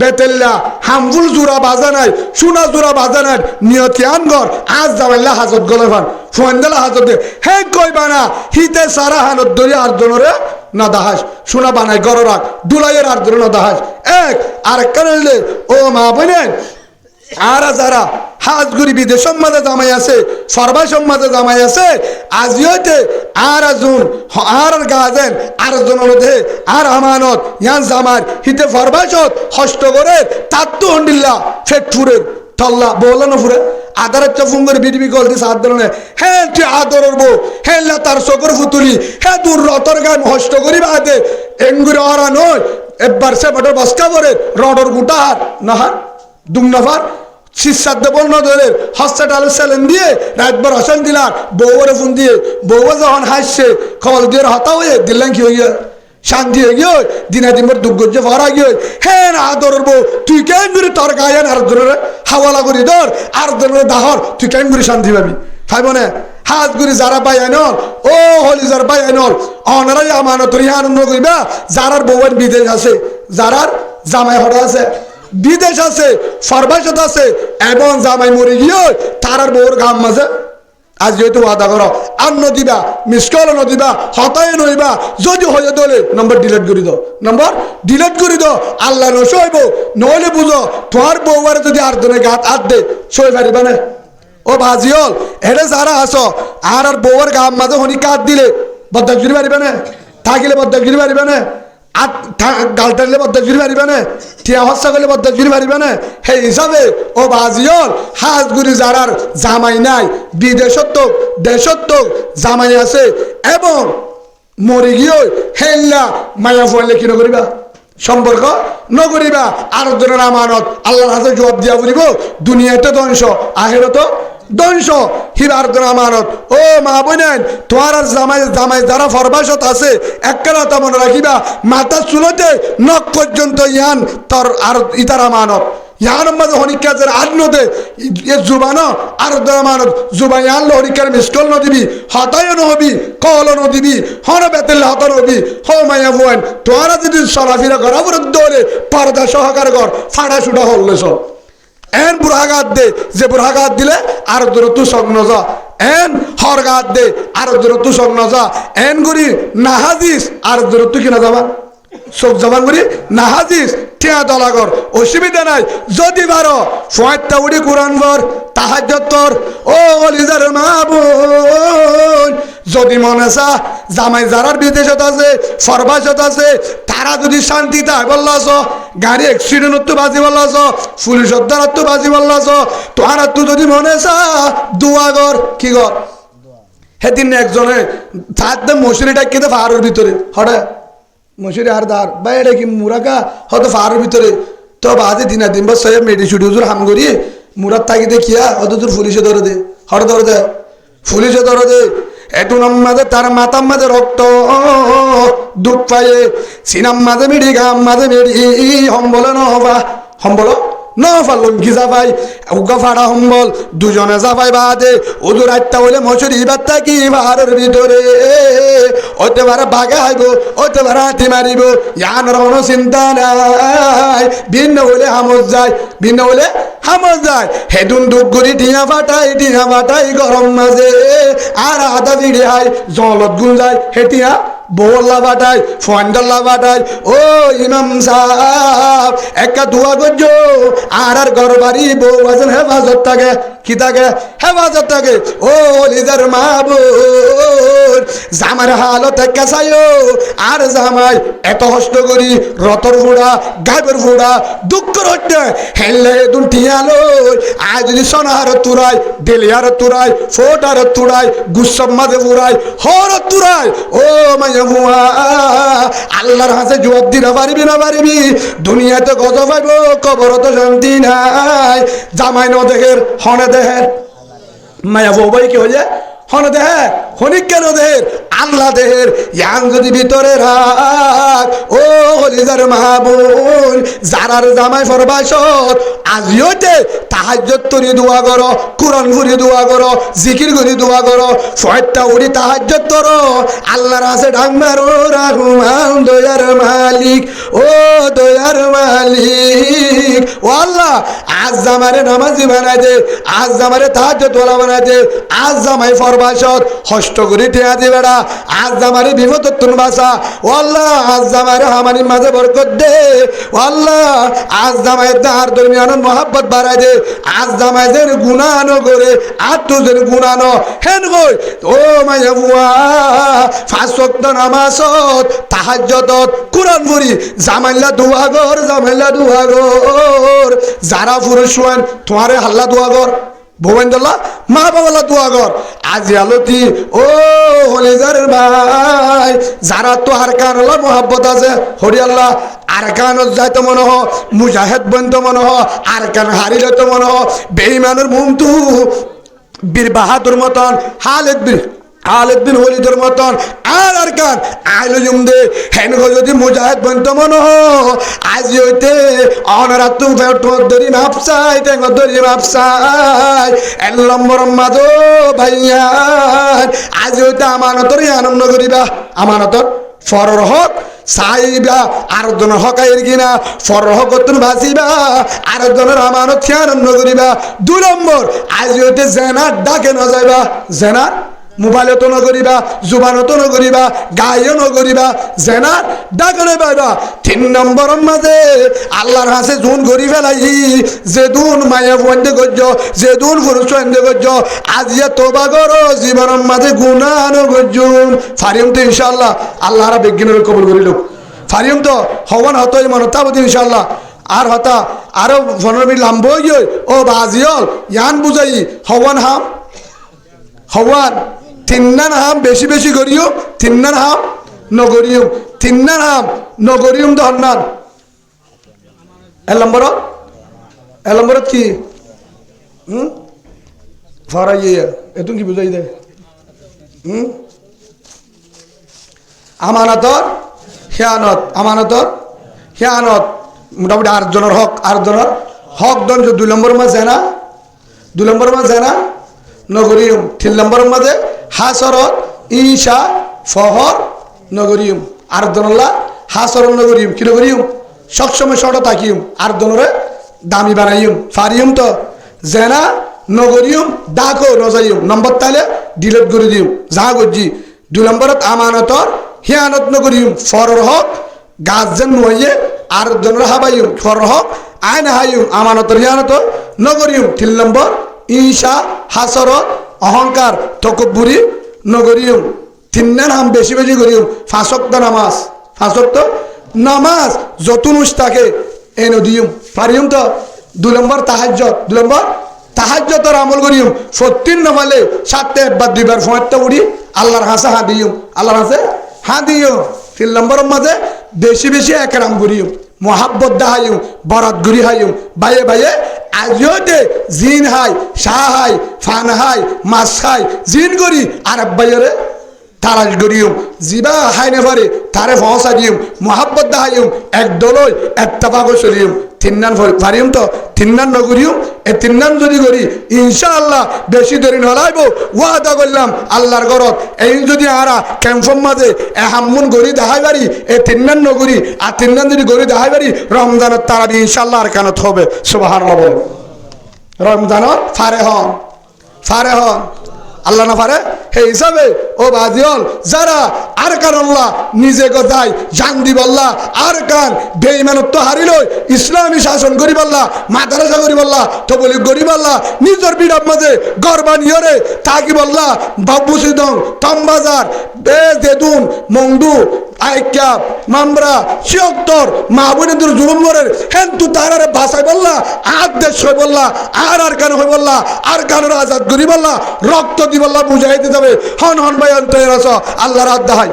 বেতেল্লা হামফুল জোড়া বাজা নাই সোনা জোড়া বাজা নাই, নিয়তি আনগর, আজ যাবাইলা হাজত গলে ফান ফুয়ান্দালা হাজত দে। হে কইবা না হিতে সারা হানত ধরি আর জনরে না দাহাস সোনা বানাই গর রাখ, দুলাইয়ের আর ধরে না দাহাস এক আর একটা ও মা বোনেন আর যারা হাজগুড়ি বিদেশ মাঝে জামাই আছে, সর্বাই সমাজে জামাই আছে আজিওতে আর আজুন আর গাজেন আর জন মধ্যে, আর আমানত, ইয়ান জামার হিতে ফরবাসত হষ্ট করে তার তো হন্ডিল্লা, ফেট ফুরের তল্লা বলল ফুরে আদারের চফুন করে বিডিবি কল দিস হাত ধরনে হ্যাঁ তুই আদরের বউ হ্যাঁ তার চকর ফুতুলি হ্যাঁ দূর রতর গান হষ্ট করি বাদে এঙ্গুরি অরা নয় এবার সে বটর বসকা করে রডর গুটা হার না হার দুম নফার শিষ্যার্থ দলের হসপিটালে সেলেন দিয়ে রাতবার হসেন দিলার বউরে ফোন দিয়ে বউ যখন হাসছে, খবর দিয়ে হতা হয়ে দিলেন কি হইয়া? শান্তি হয়ে গিয়ে দিনা দিন পর দুর্গজ্য ভরা গিয়ে হ্যাঁ আদর বউ, তুই কেন করে তোর গায়ে আর জনের হাওয়ালা করি ধর, আর জনের দাহর, তুই কেন করে শান্তি পাবি? খাইব না হাত গুরি যারা পাই আইনল ও হলি যার পাই আইনল অনারাই আমানত আনন্দ করিবা যারার বউয়ের বিদেশ আছে, যারার জামাই হরা আছে। বিদেশ আছে সর্বাসত আছে, এবং জামাই মরে গিয়ে তারার বউর গাম মাঝে আজ যেহেতু ওয়াদা করো, আর নদিবা মিস কল নদিবা হতায় নইবা, যদি হয়ে দলে নম্বর ডিলিট করে দাও। নম্বর ডিলিট করে দাও, আল্লাহ নশ হইব, নইলে বুঝো, তোমার বউয়ারে যদি আর জনে গাত আত দে সই পারিবা না। ও ভাজিওল এটা যারা আছো, আর আর বউয়ার গাম মাঝে হনি কাত দিলে বদ্দাক জুড়ি পারিবা না। থাকিলে বদ্দাক জুড়ি পারিবা না। আত গাল টানলে বদ্দাক জুড়ি পারিবা না, টিয়া হস্যা করলে বদ্দাক জুড়ি পারিবা না। সেই হিসাবে ও ভাজিওল হাজগুড়ি যারার জামাই নাই, বিদেশত্বক, দেশত্বক জামাই আছে এবং মরে গিয়ে হেল্লা মায়া ফলে কি নকরিবা? সম্পর্ক নকরিবা। আর জনের আমানত আল্লাহর হাতে জবাব দিয়া বলিব, দুনিয়াতে ধ্বংস আহেরত ধ্বংস হিবার আমানত। ও মা বোনেন, তোমার জামাই জামাই যারা ফরবাসত আছে একটা মনে রাখিবা মাথা চুলতে নখ পর্যন্ত ইয়ান তোর আর ইতার আমানত। ইয়ার মাঝে হনিকাজের আজ নদে, এ জুবানো আর জুবাই আনলো হনিকার মিসকল নদিবি হতায় নহবি কল নদিবি হন বেতেল হত নবি হ মাইয়া বুয়ান তোরা যদি চলাফিরা করা দৌড়ে পর্দা সহকার কর, ফাড়া সুটা হল সব এন বুড়াঘাত দে, যে বুড়াঘাত দিলে আর দূর তু সগ্ন যা এন হরঘাত দে আর দূর তু সগ্ন যা এন গুরি নাহাজিস আর দূর তু কিনা যাবা চোখ জবান করি নাহাজিস টিয়া দলাগর অসুবিধা নাই। যদি বারো সোয়াইতা উড়ি কোরআন বর তাহাজ্জতর ও অলিজার মা বোন যদি মনে চা জামাই যারার বিদেশত আছে ফরবাসত আছে তারা যদি শান্তি তাই বললাছ গাড়ি এক্সিডেন্টত তো বাজি বললাছ পুলিশের দ্বারা তো বাজি বললাছ তোমার তো যদি মনে চা দুয়া গর কি গর সেদিন একজনে থাকতে মশুরিটা কেটে ফাহারের ভিতরে। হঠাৎ মশুরি আর দার, বা এটা কি মুরাকা? হয়তো ফাহারের ভিতরে। তো বাদে দিনা দিন বা সে মেডি ছুটি হুজুর হাম করি, মুরাত থাকি দেখিয়া হয়তো তোর পুলিশে ধরে দে। হর ধরে দে। পুলিশে ধরে দে। এটু মাঝে তার মাতার মাঝে রক্ত দুঃখ পায়ে সিনাম মাঝে মিড়ি গাম মাঝে মিড়ি হম নহবা হম্বল নফাল লঙ্কি যাবাই? উগা ফাড়া হম্বল, দুজনে যাবাই বাদে। ওদুর আটটা হইলে মশুরি বাত্তা কি বাহারের ভিতরে? ওতে পারে বাগে হাইব ওতে পারে হাতি মারিব। ইয়ানোর কোনো চিন্তা নাই। ভিন্ন হইলে হামজ যায়, ভিন্ন হইলে হামজ যায়। হেদুন করি টিয়া ফাটাই টিয়া ফাটাই গরম মাঝে। আর আদা বিড়ি হাই, জলত যায় হেটিয়া বহল্লা বাটাই ফন্ডাল্লা বাটাই, ও ইমাম সাহ একটা দোয়া করছ? আর আর ঘর বাড়ি বউ আছেন হেফাজত থাকে? কি থাকে? হেফাজত থাকে। ও লিজার মা বোন জামার হালত কাসাইও আর জামাই এত কষ্ট করি, রতর ফুড়া গাবের ফুড়া দুঃখ রটে হেললে দুন টিয়ালো আজ যদি সোনার তুরাই ডেলিয়ার তুরাই ফোটার তুরাই গুসব মাঝে ফুরাই হর তুরাই ও মাইয়া বুয়া, আল্লাহর হাতে জবাব দিতে পারবি না পারবি? দুনিয়াতে কত পাইব কবর তো শান্তি নাই। জামাই ন দেহের হনে দেহের। মায়া বউ ভাই কি হয়ে হন দেহে হনিক কেন দেহের? আল্লাহ দেহের, ইয়াং যদি ভিতরে রাখ, ও হলিজার মাহবুন যারার জামাই ফরবাসত আজিওতে তাহাজ্জত তরি দোয়া করো, কোরআন ঘুরি দোয়া করো, জিকির ঘুরি দোয়া করো ফয়টা উড়ি তাহাজ্জত করো, আল্লাহর আছে ডাং মারো রাহুমান দয়ার মালিক, ও দয়ার মালিক। জামারে নামাজি বানাই দে আজ জামারে তাহাজ তোলা বানাই দে আজ জামাই ফরবাসত হষ্ট করে টিয়া বেড়া, আজ জামারে বিপদ বাসা, ও আল্লাহ, আজ জামারে হামানির মাঝে বরকত দে, ও আল্লাহ, আজ জামাই তাহার দরমিয়ান মহাব্বত বাড়াই দে, আজ জামাই যেন গুণানো করে আর তো যেন গুণানো হেন গই ও মাইয়া বুয়া ফাঁসক্ত নামাজত তাহাজ্জতত কোরআন পড়ি, জামাইল্লা দুয়াগর জামাইল্লা দুয়াগর যারা পুরুষ হন তোমারে হাল্লা দুয়াগর ভুবেন্দ্রলা মা বাবালা দুয়াগর আজি আলতি, ও হলিজারের ভাই, যারা তো আর কানলা মহাব্বত আছে হরিয়াল্লাহ আর কানত যাইতো মনে হ মুজাহেদ বন্ত মনে হ আর কান হারিলে তো মনে হ বেইমানের মুমতু, বীর বাহাদুর মতন হালেদ বীর হালেদ বিন হলিদের মতন, আর আর কান। আইলো জুম দে হেন যদি মুজাহিদ বন্ত মন আজ হইতে অনরা তু মাদো ভাইয়া, আজ আনন্দ করিবা। হক সাইবা আর জনের হকাইর কিনা আমানত আনন্দ করিবা। দুই নম্বর, আজ হইতে জেনার ডাকে ন যাইবা জেনার মোবাইলতো নকৰিবা জুবানতো নকৰিবা গায়ো নকৰিবা জেনাৰ ডাকৰে পাইবা তিন নম্বৰৰ মাজে আল্লাহৰ হাসে জোন ঘূৰি পেলাই যে দুন মায়া বন্ধে গজ্য যে দুন পুরুষ বন্ধে গজ্য আজিয়ে তোবা করো জীবনের মাঝে গুণানো গজ্জুন ফারিম তো ইনশাল্লাহ আল্লাহরা বিজ্ঞানের কবুল করিল ফারিম তো হওয়ান হতই মনতাবতী ইনশাল্লাহ আর হতা আরও ফোনের লাম্বই ও বাজিয়ল, ইয়ান বুঝাই হওয়ান হাম হওয়ান তিন্নান হাম বেশি বেশি করিও তিন্নান হাম নগরিয়ম তিন্নান হাম নগরিয়ম ধর্নান এক নম্বরত কি? হুম? ফরাই এতু কি বুঝাই দে? হুম? আমানতর, হিয়ানত। আমানতর, হিয়ানত। মোটামুটি আটজনের হক আটজনের হক দন দুই নম্বর মাঝে না, দুই নম্বর মাঝে না নগরিয়ম তিন নম্বরের মাঝে হাসরত, ঈশা, ফহর, নগরিয়ম। আর দনল্লা হাসরত, নগরিয়ম। কি নগরিয়ম? সবসময় শর্ট থাকিম আর দনরে দামি বানাইম ফারিয়ম তো? জেনা, নগরিয়ম ডাকো নজাইম নম্বর তাইলে ডিলেট করে দিম যা গজ্জি। দুই নম্বরত আমানতর, হিয়ানত নগরিয়ম। ফরর হক, গাছ যেন নুয়ে আর দনরে হাবাইম ফরর হক, আইন হাইম আমানতর, হিয়ানত নগরিয়ম। তিন নম্বর, ঈশা, হাসরত অহংকার, তকব্বুরি নগরিয়ম। তিন্নান হাম বেশি বেশি করিম ফাঁসক্ত নামাজ। ফাঁসক্ত নামাজ যতুনুষ থাকে এ দিও পারিম তো দু নম্বর তাহাজ্য দু নম্বর তাহাজ্যতর আমল করিম সত্যিন নমালে সাতটা একবার দুইবার ফোঁয়ারটা উড়ি আল্লাহর হাসে হাঁ দিম আল্লাহর হাসে হাঁ দিও তিন নম্বরের মাঝে বেশি বেশি একরাম করিম মহাব্বত দাহাইম বরাত গুরি হাইম বাইয়ে বাইয়ে আজিওতে জিন হাই শাহ হাই ফান হাই মাছ খাই জিন করি আর আব্বাইরে তারাজ করিম জিবা হাই নেফারে তারে ফসা দিম মহাব্বত দাহাইম এক দলই এত্তাফাকো চলিম তিন্নান পারিম তো? তিন্নান নগরিম এ তিন্নান যদি করি, ইনশাআল্লাহ বেশি দেরি নলাইব ওয়াদা করলাম আল্লাহর ঘরত এই যদি আরা ক্যাম্পম মাঝে এ হাম্মুন গড়ি দেখাই পারি এ তিন্নান নগরি আর তিন্নান যদি গড়ি দেখাই পারি রমজানের তারাবি ইনশাআল্লাহ আর কানত হবে? সুবাহান রমজানত ফারে হন ফারে হন আল্লাহ না পারে সেই হিসাবে ও বাজিয়ল যারা আর কান আল্লাহ নিজে গজাই জান দিবল্লা আর কান বেইমানত্ব হারিল ইসলামী শাসন করি পাল্লা মাদ্রাসা করি পাল্লা তবলিক পাল্লা নিজের বিড়াব মাঝে গর্বা নিয়রে তাকি বললা বাবু সিদং, তমবাজার বে দেদুন, মংদু আইক্যা মামরা চিয়ক্তর মাহবুনেন্দ্র জুলুম করেন হেন তু তারারে ভাষায় বললা, আর দেশ হয়ে বললা, আর আর কান হয়ে বললা, আর কানের আজাদ করি বললা রক্ত দি বললা বুঝাই দিতে হবে হন হন ভাই অন্তর আল্লাহর আদাহাই